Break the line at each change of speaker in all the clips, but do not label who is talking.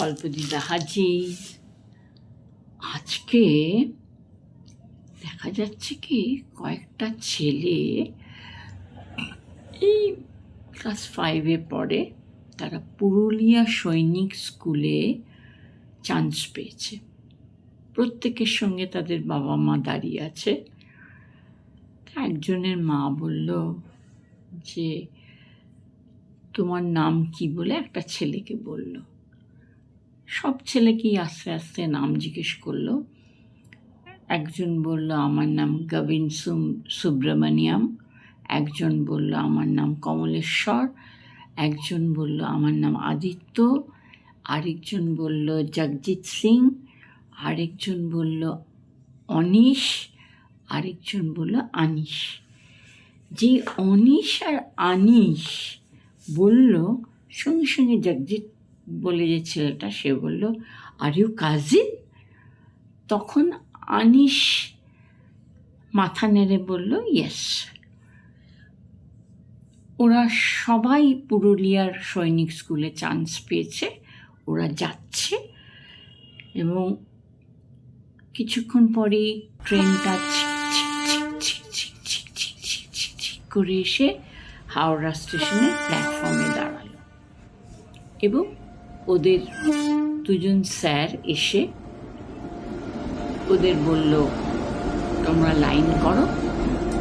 গল্প দিদা হাজির আজকে দেখা যাচ্ছে কি কয়েকটা ছেলে এই ক্লাস ফাইভে পড়ে, তারা পুরুলিয়া সৈনিক স্কুলে চান্স পেয়েছে। প্রত্যেকের সঙ্গে তাদের বাবা মা দাঁড়িয়ে আছে। একজনের মা বলল যে, তোমার নাম কি? বলে একটা ছেলেকে বলল। সব ছেলেকেই আস্তে আস্তে নাম জিজ্ঞেস করল। একজন বলল, আমার নাম গবিন সুব্রমণিয়াম। একজন বলল, আমার নাম কমলেশ্বর। একজন বলল, আমার নাম আদিত্য। আরেকজন বলল, জগজিৎ সিং। আরেকজন বলল, অনিশ। আরেকজন বলল, আনিশ। যে অনিশ আর আনিশ বলল, সঙ্গে সঙ্গে জগজিৎ বলে যে ছেলেটা, সে বলল আর ইউ কাজিন তখন আনিস মাথা নেড়ে বলল ইয়েস ওরা সবাই পুরুলিয়ার সৈনিক স্কুলে চান্স পেয়েছে, ওরা যাচ্ছে এবং কিছুক্ষণ পরেই ট্রেনটা করে এসে হাওড়া স্টেশনের প্ল্যাটফর্মে দাঁড়াল এবং ওদের দুজন স্যার এসে ওদের বলল, তোমরা লাইন করো,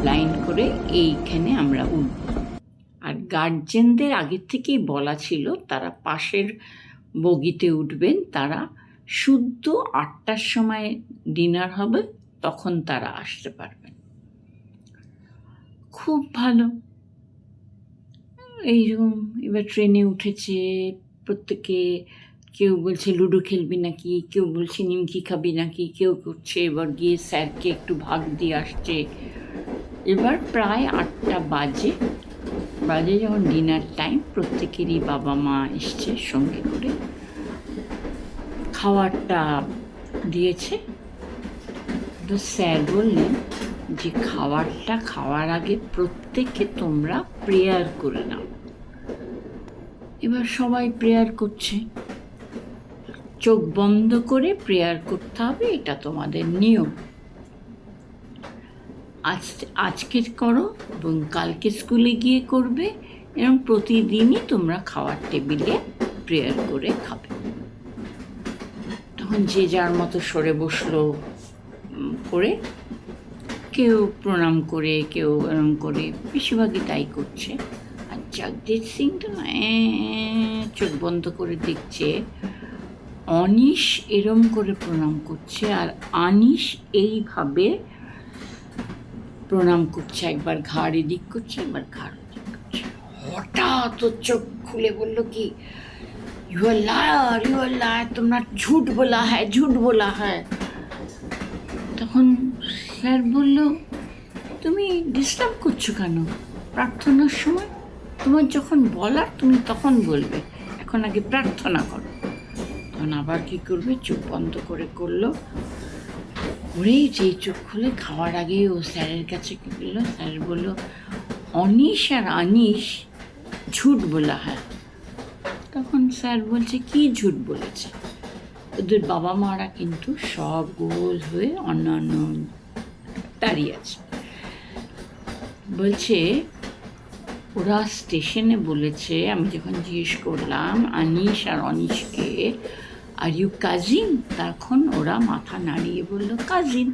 লাইন করে এইখানে আমরা উঠব। আর গার্জেনদের আগের থেকেই বলা ছিল, তারা পাশের বগিতে উঠবেন, তারা শুদ্ধ আটটার সময় ডিনার হবে, তখন তারা আসতে পারবেন। খুব ভালো। এইরকম এবার ট্রেনে উঠেছে প্রত্যেকে কেউ বলছে লুডো খেলবি নাকি, কেউ বলছে নিমকি খাবি নাকি, কেউ করছে এবার গিয়ে স্যারকে একটু ভাগ দিয়ে আসছে। এবার প্রায় আটটা বাজে বাজে যখন ডিনার টাইম প্রত্যেকেরই বাবা মা এসছে সঙ্গে করে। খাওয়ারটা দিয়েছে। তো স্যার বললেন যে খাবারটা খাওয়ার আগে প্রত্যেকে তোমরা প্রেয়ার করে নাও। এবার সবাই প্রেয়ার করছে। চোখ বন্ধ করে প্রেয়ার করতে হবে, এটা তোমাদের নিয়ম। আজ আজকের করো এবং কালকে স্কুলে গিয়ে করবে, এবং প্রতিদিনই তোমরা খাওয়ার টেবিলে প্রেয়ার করে খাবে। তখন যে যার মতো সরে বসল করে কেউ প্রণাম করে, কেউ এরম করে, বেশিরভাগই তাই করছে। জগদীপ তো না চোখ বন্ধ করে দেখছে। অনিশ এরম করে প্রণাম করছে আর আনিশ এইভাবে প্রণাম করছে। একবার ঘাড় এদিক করছে, একবার ঘাড় ওদিক করছে। হঠাৎ ওর চোখ খুলে বলল কি you are liar you are liar তোমরা ঝুট বলা হ্যায় ঝুট বলা হ্যায় তখন স্যার বলল, তুমি ডিস্টার্ব করছ কেন? প্রার্থনার সময় তোমার যখন বলার, তুমি তখন বলবে। এখন আগে প্রার্থনা করো। তখন আবার কি করবে? চোখ বন্ধ করে করল। করেই যেই চোখ খুলে খাওয়ার আগে ও স্যারের কাছে কি বলল স্যার বলল, অনিশ আর আনিশ ঝুট বলা হয়। তখন স্যার বলছে, কি ঝুট বলেছে? ওদের বাবা মারা কিন্তু সব গোল হয়ে অন্যান্য দাঁড়িয়ে আছে। বলছে ওরা স্টেশনে বলেছে, আমি যখন জিজ্ঞেস করলাম, আনিশ আর অনিশকে আর ইউ কাজিন তখন ওরা মাথা নাড়িয়ে বলল কাজিন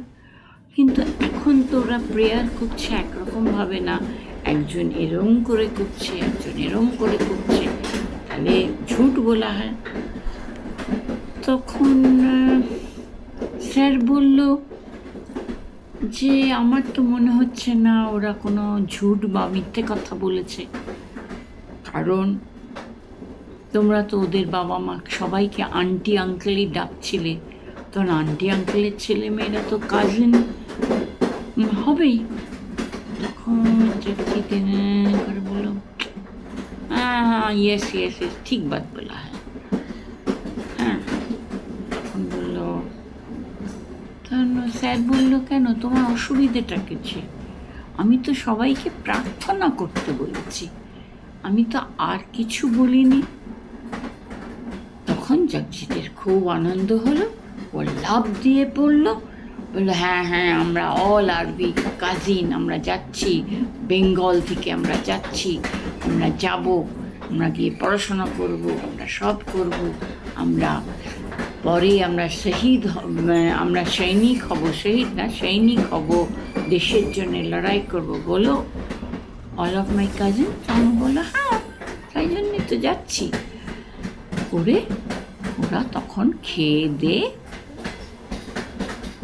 কিন্তু এখন তো ওরা প্রেয়ার করছে, একরকমভাবে না। একজন এরম করে করছে, একজন এরম করে করছে। তাহলে ঝুট বলা হয়। তখন স্যার বলল যে আমার তো মনে হচ্ছে না ওরা কোনো ঝুট বা মিথ্যে কথা বলেছে। কারণ তোমরা তো ওদের বাবা মা সবাইকে আন্টি আঙ্কেলই ডাকছিলে। তখন আন্টি আঙ্কেলের ছেলে মেয়েরা তো কাজিন হবেই। তখন করে বলল হ্যাঁ ইয়েস ইয়েস ইয়েস ঠিক বাদ বলা হ্যাঁ হ্যাঁ তখন বলল তখন স্যার বলল, কেন? তোমার অসুবিধেটা কিছু আমি তো সবাইকে প্রার্থনা করতে বলেছি। আমি তো আর কিছু বলিনি। তখন জগজিতের খুব আনন্দ হলো, ও লাভ দিয়ে পড়ল বলল হ্যাঁ হ্যাঁ আমরা অল আরবি কাজিন আমরা যাচ্ছি বেঙ্গল থেকে আমরা যাচ্ছি, আমরা যাব, আমরা গিয়ে পড়াশোনা করব, আমরা সব করব, আমরা পরে আমরা শহীদ আমরা সৈনিক হব, শহীদ না, সৈনিক হব, দেশের জন্য লড়াই করব, বলো। অল অফ মাই কাজিন আমি বলল হ্যাঁ তাই জন্যই তো যাচ্ছি। করে ওরা তখন খেয়ে দে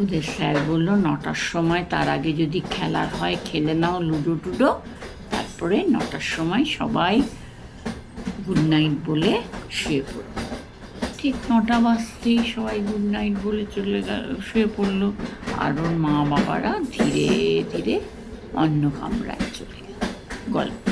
ওদের স্যার বলল, নটার সময় তার আগে যদি খেলার হয়, খেলে নাও লুডো টুডো। তারপরে নটার সময় সবাই গুড নাইট বলে শুয়ে পড়বে ঠিক নটা বাজতেই সবাই গুড নাইট বলে চলে গেল, শুয়ে পড়ল। আর ওর মা বাবারা ধীরে ধীরে অন্য কামরায় চলে গেল। গল্প।